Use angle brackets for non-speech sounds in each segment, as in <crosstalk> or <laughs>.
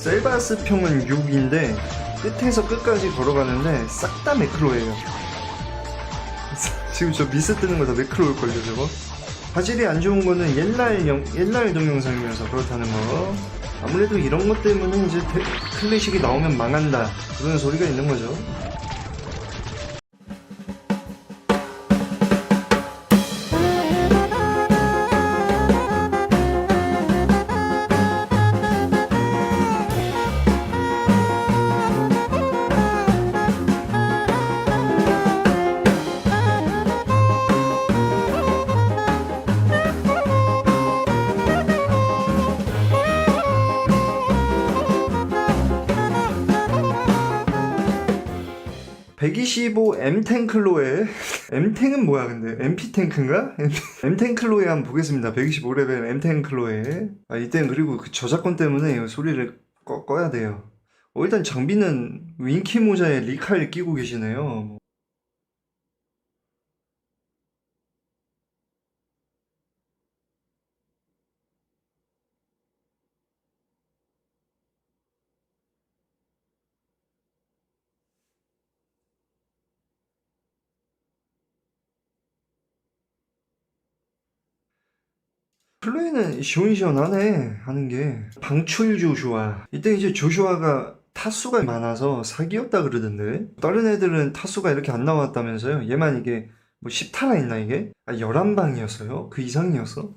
셀바스 평은 6인데 끝에서 끝까지 걸어가는데 싹 다 매크로예요. <laughs> 지금 저 미스 뜨는 거 다 매크로일걸요 저거? 화질이 안 좋은 거는 옛날 영, 옛날 동영상이면서 그렇다는 거. 아무래도 이런 것 때문에 이제 대- 클래식이 나오면 망한다 그런 소리가 있는 거죠. (125) M탱클로에 <laughs> M탱은 뭐야 근데? MP탱크인가? <laughs> M탱클로에 한번 보겠습니다. 125레벨 M탱클로에. 아 이땐 그리고 그 저작권 때문에 이 소리를 꺼, 꺼야 돼요. 어, 일단 장비는 윙키 모자에 리칼 끼고 계시네요 플레이는 시원시원하네 하는 게 방출 조슈아. 이때 이제 조슈아가 타수가 많아서 사기였다 그러던데. 다른 애들은 타수가 이렇게 안 나왔다면서요? 얘만 이게 뭐 10타나 있나 이게? 아 11방이었어요? 그 이상이었어?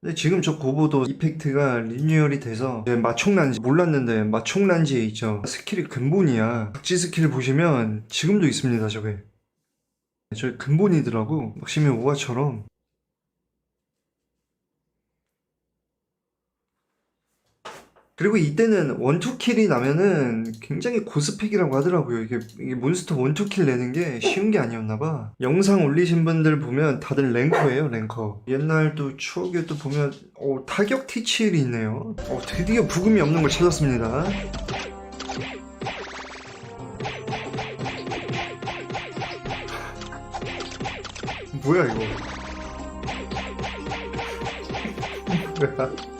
근데 지금 저 고보도 이펙트가 리뉴얼이 돼서 이제 마총란지 몰랐는데 마총란지에 있죠. 스킬이 근본이야. 각지 스킬 보시면 지금도 있습니다 저게. 저 근본이더라고. 막심이 오화처럼 그리고 이때는 원투킬이 나면은 굉장히 고스펙이라고 하더라고요. 이게, 이게 몬스터 원투킬 내는 게 쉬운 게 아니었나봐. 영상 올리신 분들 보면 다들 랭커예요, 랭커. 옛날 또 추억에 또 보면, 어, 타격 티치일이 있네요. 어, 드디어 부금이 없는 걸 찾았습니다. 뭐야, 이거. <laughs> 뭐야.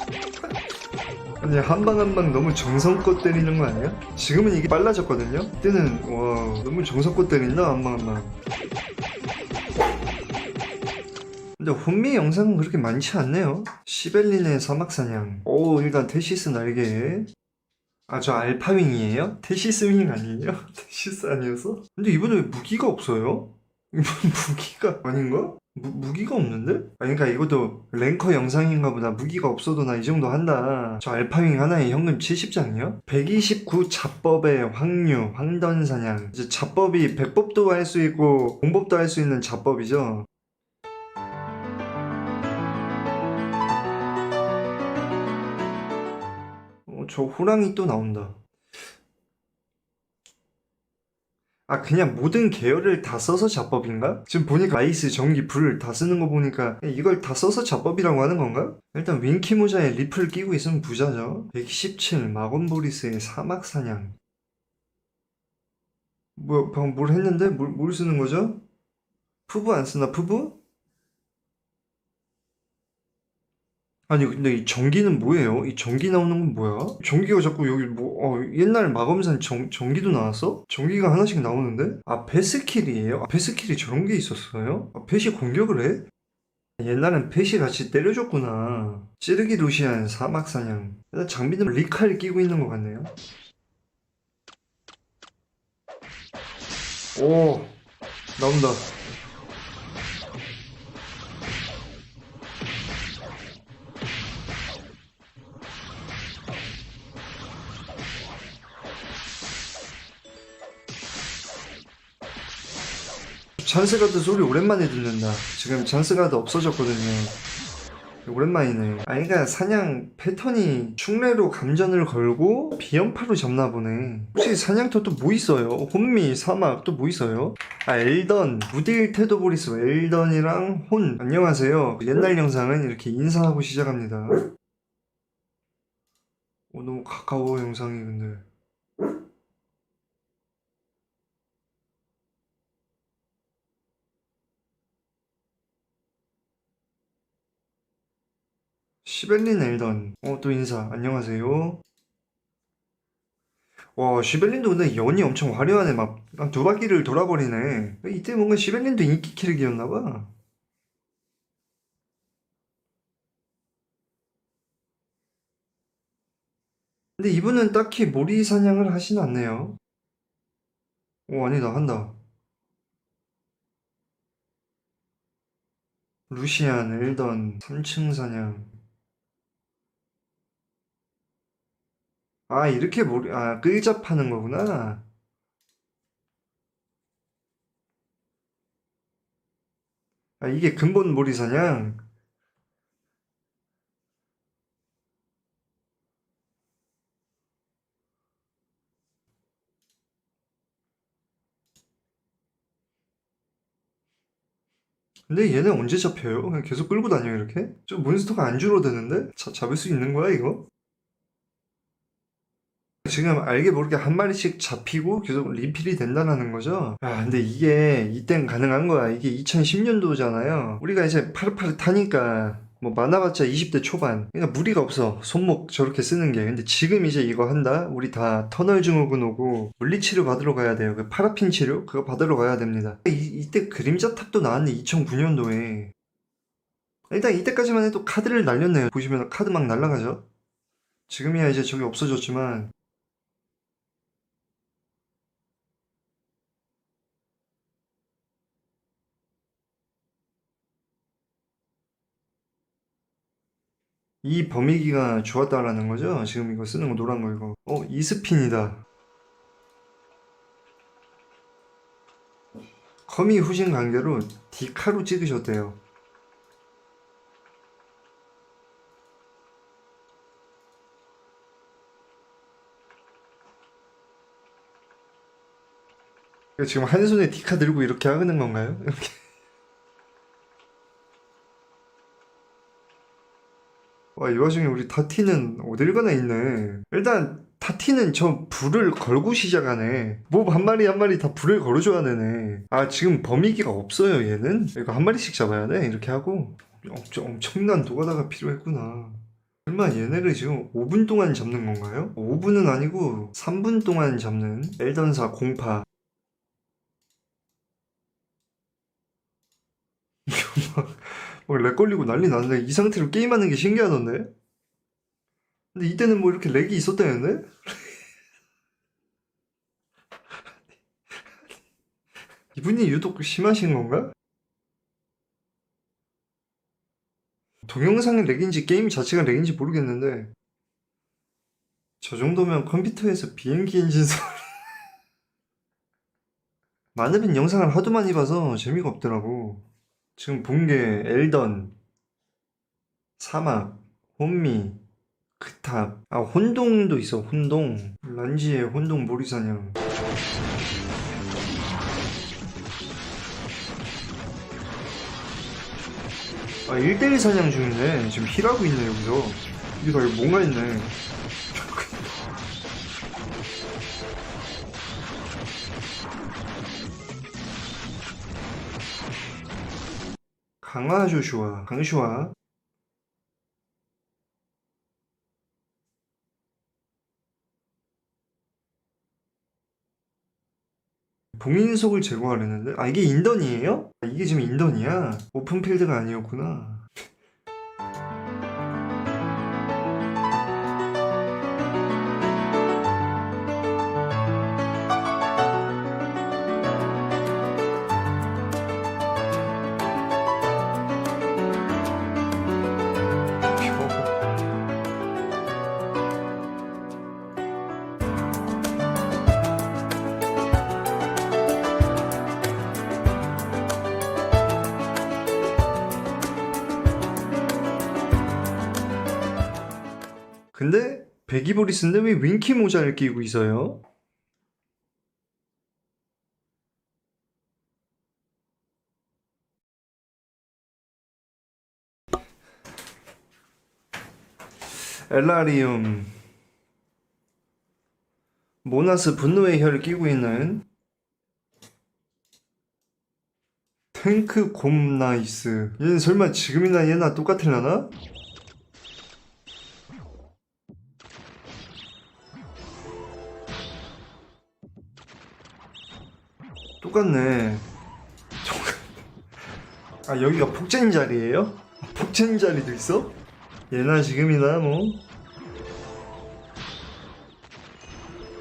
아니 한방 한 방 너무 정성껏 때리는 거 아니야? 지금은 이게 빨라졌거든요? 그때는 와 너무 정성껏 때린다 한방 한방 근데 혼미 영상은 그렇게 많지 않네요 시벨린의 사막사냥 오 일단 테시스 날개 아 저 알파윙이에요? 테시스 윙 아니에요? <laughs> 테시스 아니어서? 근데 이번에 왜 무기가 없어요? 이번 무기가 아닌가? 무, 무기가 없는데? 아, 그러니까 이것도 랭커 영상인가 보다. 무기가 없어도 나 이 정도 한다. 저 알파윙 하나에 현금 70장이요? 129 자법의 황류, 황던사냥. 이제 자법이 백법도 할 수 있고 공법도 할 수 있는 자법이죠. 어, 저 호랑이 또 나온다. 아, 그냥 모든 계열을 다 써서 자법인가? 지금 보니까 아이스, 전기, 불 다 쓰는 거 보니까 이걸 다 써서 자법이라고 하는 건가? 일단 윙키 모자에 리플 끼고 있으면 부자죠. 117 마곤보리스의 사막사냥. 뭐, 방금 뭘 했는데? 뭘, 뭘 쓰는 거죠? 푸브 안 쓰나, 푸브? 아니, 근데 이 전기는 뭐예요? 이 전기 나오는 건 뭐야? 전기가 자꾸 여기 뭐, 어, 옛날 마검산 전, 전기도 나왔어? 전기가 하나씩 나오는데? 아, 베스킬이에요? 아, 베스킬이 저런 게 있었어요? 아, 펫이 공격을 해? 옛날엔 펫이 같이 때려줬구나. 찌르기 루시안 사막사냥. 일단 장비는 리칼 끼고 있는 것 같네요. 오, 나온다. 찬스가드 소리 오랜만에 듣는다. 지금 찬스가드 없어졌거든요. 오랜만이네. 아, 그러니까 사냥 패턴이 충래로 감전을 걸고 비연파로 잡나 보네. 혹시 사냥터 또 뭐 있어요? 혼미, 사막 또 뭐 있어요? 아, 엘던, 무딜 테도보리스, 엘던이랑 혼. 안녕하세요. 옛날 영상은 이렇게 인사하고 시작합니다. 오, 너무 가까워 영상이 근데. 시벨린 엘던. 어, 또 인사. 안녕하세요. 와, 시벨린도 근데 연이 엄청 화려하네. 막, 한두 바퀴를 돌아버리네. 이때 뭔가 시벨린도 인기 캐릭이었나 봐. 근데 이분은 딱히 모리 사냥을 하진 않네요. 오, 아니다, 한다. 루시안, 엘던, 3층 사냥. 아, 이렇게 모리, 아, 끌잡하는 거구나. 아, 이게 근본 모리 사냥. 근데 얘네 언제 잡혀요? 그냥 계속 끌고 다녀, 이렇게? 좀 몬스터가 안 줄어드는데? 자, 잡을 수 있는 거야, 이거? 지금 알게 모르게 한 마리씩 잡히고 계속 리필이 된다는 거죠? 아, 근데 이게 이땐 가능한 거야. 이게 2010년도잖아요. 우리가 이제 파릇파릇하니까 뭐 많아봤자 20대 초반. 그러니까 무리가 없어. 손목 저렇게 쓰는 게. 근데 지금 이제 이거 한다? 우리 다 터널 증후군 오고 물리치료 받으러 가야 돼요. 그 파라핀 치료? 그거 받으러 가야 됩니다. 이, 이때 그림자 탑도 나왔네. 2009년도에. 일단 이때까지만 해도 카드를 날렸네요. 보시면 카드 막 날라가죠? 지금이야 이제 저게 없어졌지만 이 범위기가 좋았다라는 거죠? 지금 이거 쓰는 거 노란 거 이거. 어, 이스핀이다. 커미 후진 관계로 디카로 찍으셨대요. 지금 한 손에 디카 들고 이렇게 하는 건가요? 이렇게. 와, 이 와중에 우리 타티는 어딜 가나 있네. 일단, 타티는 저 불을 걸고 시작하네. 뭐한 마리 한 마리 다 불을 걸어줘야 되네. 아, 지금 범위기가 없어요, 얘는? 이거 한 마리씩 잡아야 돼, 이렇게 하고. 엄청, 엄청난 노가다가 필요했구나. 설마 얘네를 지금 5분 동안 잡는 건가요? 5분은 아니고 3분 동안 잡는 엘던사 공파. 막 <laughs> 렉 걸리고 난리 났네. 이 상태로 게임하는 게 신기하던데? 근데 이때는 뭐 이렇게 렉이 있었다는데? <laughs> 이분이 유독 심하신 건가? 동영상이 렉인지 게임 자체가 렉인지 모르겠는데 저 정도면 컴퓨터에서 비행기 엔진 소리 <laughs> 마늘은 영상을 하도 많이 봐서 재미가 없더라고 지금 본 게 엘던, 사막, 혼미, 그탑, 아 혼동도 있어 혼동, 란지의 혼동 모리사냥. 아 1대1 사냥 중이네. 지금 힐하고 있네 여기서. 이거 뭔가 있네. 강화 조 슈아, 강슈아. 봉인석을 제거하려는데? 아, 이게 인던이에요? 아, 이게 지금 인던이야? 오픈필드가 아니었구나. 근데 베기보리스인데 왜 윙키 모자를 끼고 있어요? 엘라리움 모나스 분노의 혀를 끼고 있는 탱크 곰 나이스 얘는 설마 지금이나 얘나 똑같을라나? 똑같네. 아 여기가 폭젠 자리예요? 아, 폭젠 자리도 있어? 예나 지금이나 뭐.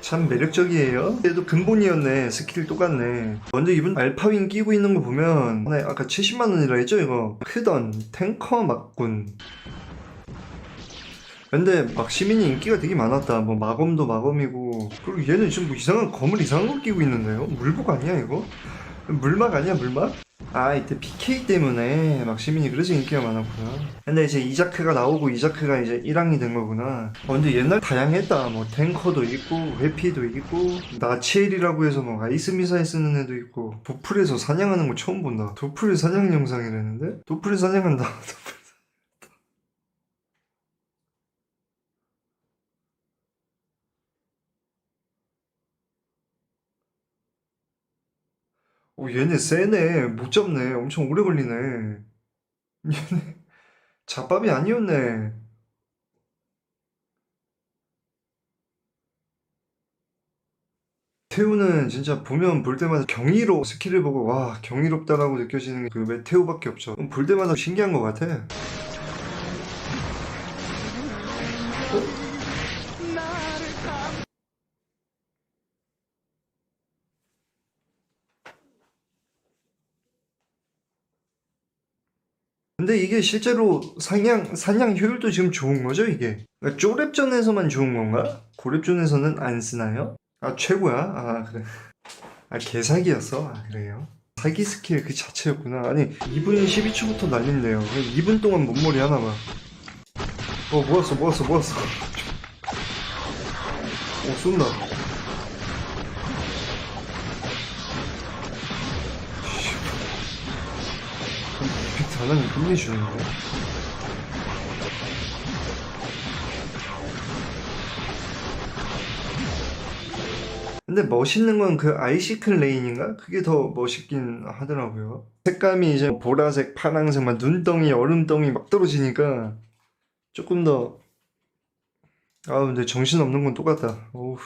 참 매력적이에요. 얘도 근본이었네. 스킬 똑같네. 먼저 이분 알파윈 끼고 있는 거 보면 네, 아까 70만 원이라 했죠 이거. 크던 탱커 막군. 근데 막 시민이 인기가 되게 많았다. 뭐 마검도 마검이고 그리고 얘는 지금 뭐 이상한 검을 이상한 거 끼고 있는데요. 물복 아니야 이거? 물막 아니야 물막? 아 이때 PK 때문에 막 시민이 그래서 인기가 많았구나. 근데 이제 이자크가 나오고 이자크가 이제 1항이 된 거구나. 어 근데 옛날 다양했다. 뭐 탱커도 있고 회피도 있고 나치엘이라고 해서 뭐 아이스 미사일 쓰는 애도 있고 도플에서 사냥하는 거 처음 본다. 도플 사냥 영상이라는데? 도플 사냥한다. <laughs> 오, 얘네 세네. 못 잡네. 엄청 오래 걸리네. <laughs> 얘네 잡밥이 아니었네. 태우는 진짜 보면 볼 때마다 경이로 스킬을 보고 와 경이롭다라고 느껴지는 그 메테오밖에 없죠. 볼 때마다 신기한 것 같아. 근데 이게 실제로 사냥, 사냥 효율도 지금 좋은 거죠, 이게? 그러니까 쪼랩전에서만 좋은 건가? 고랩전에서는 안 쓰나요? 아, 최고야? 아, 그래. 아, 개사기였어? 아, 그래요? 사기 스킬 그 자체였구나. 아니, 2분 12초부터 날린대요. 2분 동안 몸머리 하나 봐. 어, 모았어, 모았어, 모았어. 어, 쏜다. 이펙트 하나는 끝내 주는데? 근데 멋있는 건 그 아이시클 레인인가? 그게 더 멋있긴 하더라고요. 색감이 이제 보라색, 파랑색, 막 눈덩이, 얼음덩이 막 떨어지니까 조금 더 아 근데 정신 없는 건 똑같다. 오우.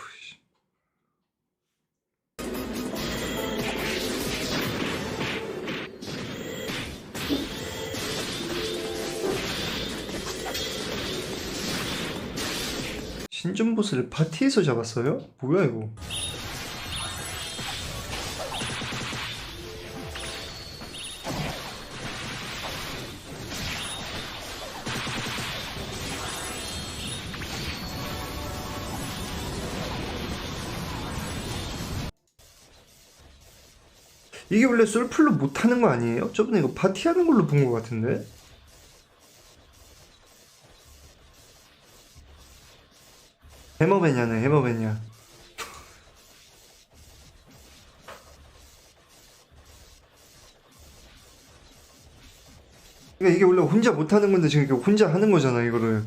신전 보스를 파티에서 잡았어요? 뭐야 이거? 이게 원래 솔플로 못하는 거 아니에요? 저번에 이거 파티하는 걸로 본 것 같은데? 해머베냐네 해머베냐 그러니까 이게 원래 혼자 못하는 건데 지금 이게 혼자 하는 거잖아 이거를.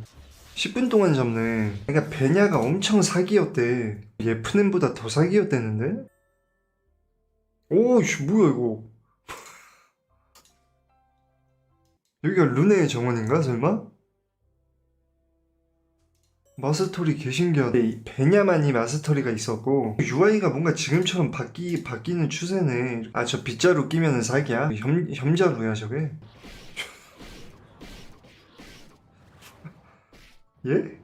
10분 동안 잡네. 그러니까 베냐가 엄청 사기였대. 예프넴보다 더 사기였대는데? 오씨 뭐야 이거. <laughs> 여기가 룬의 정원인가 설마? 마스터리 개신기하다. 이 베냐만이 마스터리가 있었고 UI가 뭔가 지금처럼 바뀌 바뀌는 추세네. 아 저 빗자루 끼면은 사기야? 협 협자루야 저게? <laughs> 예?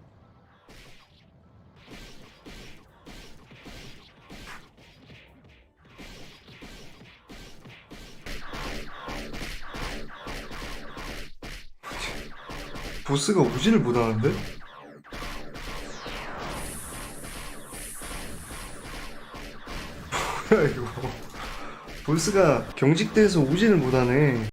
보스가 오지를 못하는데? 뭐야 <laughs> 이거. 보스가 경직돼서 오지를 못하네